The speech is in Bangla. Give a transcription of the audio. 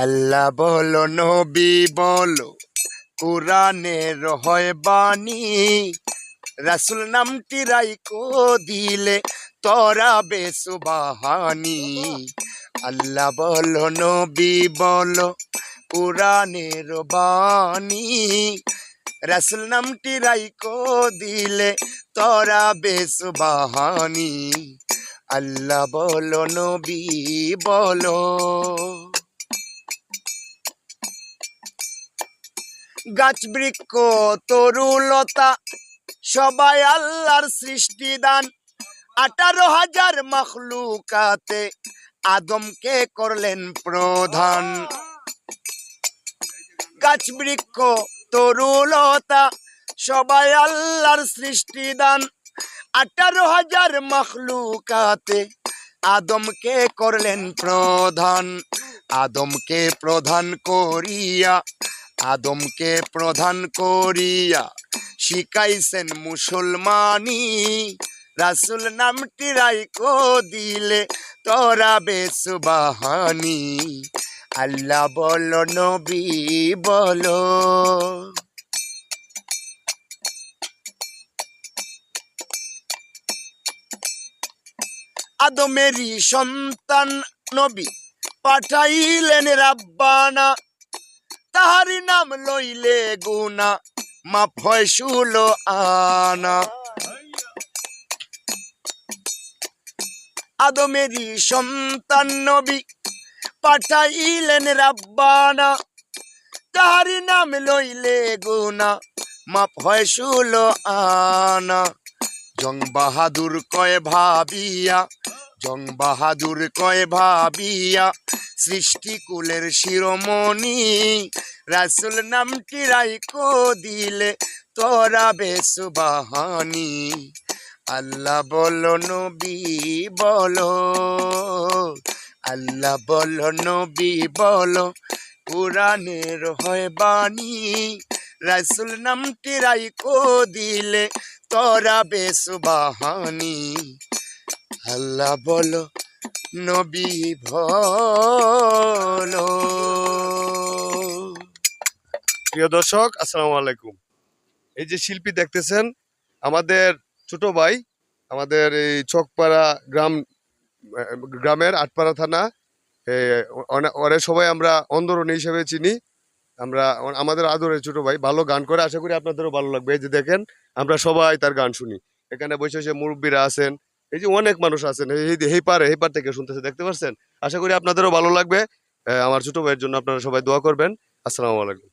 আল্লাহ বলো, নবী বলো, কোরআনের হয় বাণী। রাসুল নামটি রাইকো দিলে তোরা বেসুবাহানি। আল্লাহ বলো, নবী বলো, কোরআনের বাণী। রাসুল নামটি রাইকো দিলে তোরা বেসুবাহানি। আল্লাহ বলো, নবী বলো। গাছ বৃক্ষ, তরুলতা, সবাই আল্লাহর সৃষ্টি দান। আঠারো হাজার মখলুকাতে আদমকে করলেন প্রধান। গাছ বৃক্ষ, তরুলতা, সবাই আল্লাহর সৃষ্টি দান। আঠারো হাজার মখলুকাতে আদমকে করলেন প্রধান। আদমকে প্রধান করিয়া আদমকে প্রধান করিয়া শিখাইছেন মুসলমানি। রাসুল নামটি রাইকো দিলে তোরা বেসুবাহানি। আল্লাহ বলো, নবী বলো। আদমেরই সন্তান নবী, পাঠাইলেন রাব্বানা তাহারি নাম লইলে গুনা মা ফয়সুল আনা। আদমেরই সন্তান নবী পাঠাইলেন রাব্বানা। তাহারি নাম লইলে গুনা মা ফয়সুল আনা। জং বাহাদুর কয় ভাবিয়া জং বাহাদুর কয় ভাবিয়া সৃষ্টিকুলের শিরোমণি। রাসুল নামটি রাইকো দিলে তোরা বেসুবাহানি আল্লাহ বলো, নবী বলো, আল্লাহ বলো, নবী বলো, কোরআনের হয় বাণী। রাসুল নামটি রাইকো দিলে তোরা বেসুবাহানি আল্লাহ বলো, নবী বলো প্রিয় দর্শক, আসসালামু আলাইকুম। এই যে শিল্পী দেখতেছেন, আমাদের ছোট ভাই, আমাদের এই চকপাড়া গ্রাম, গ্রামের আটপাড়া থানা ওরে সবাই আমরা অন্দরণী হিসেবে চিনি। আমরা, আমাদের আদরের ছোট ভাই, ভালো গান করে, আশা করি আপনাদেরও ভালো লাগবে। এই যে দেখেন, আমরা সবাই তার গান শুনি। এখানে বসে বসে মুরব্বীরা আছেন এই যে অনেক মানুষ আছেন, এই পারে, এই পার থেকে শুনতেছে, দেখতে পাচ্ছেন আশা করি আপনাদেরও ভালো লাগবে। আমার ছোট ভাইয়ের জন্য আপনারা সবাই দোয়া করবেন। আসসালামু আলাইকুম।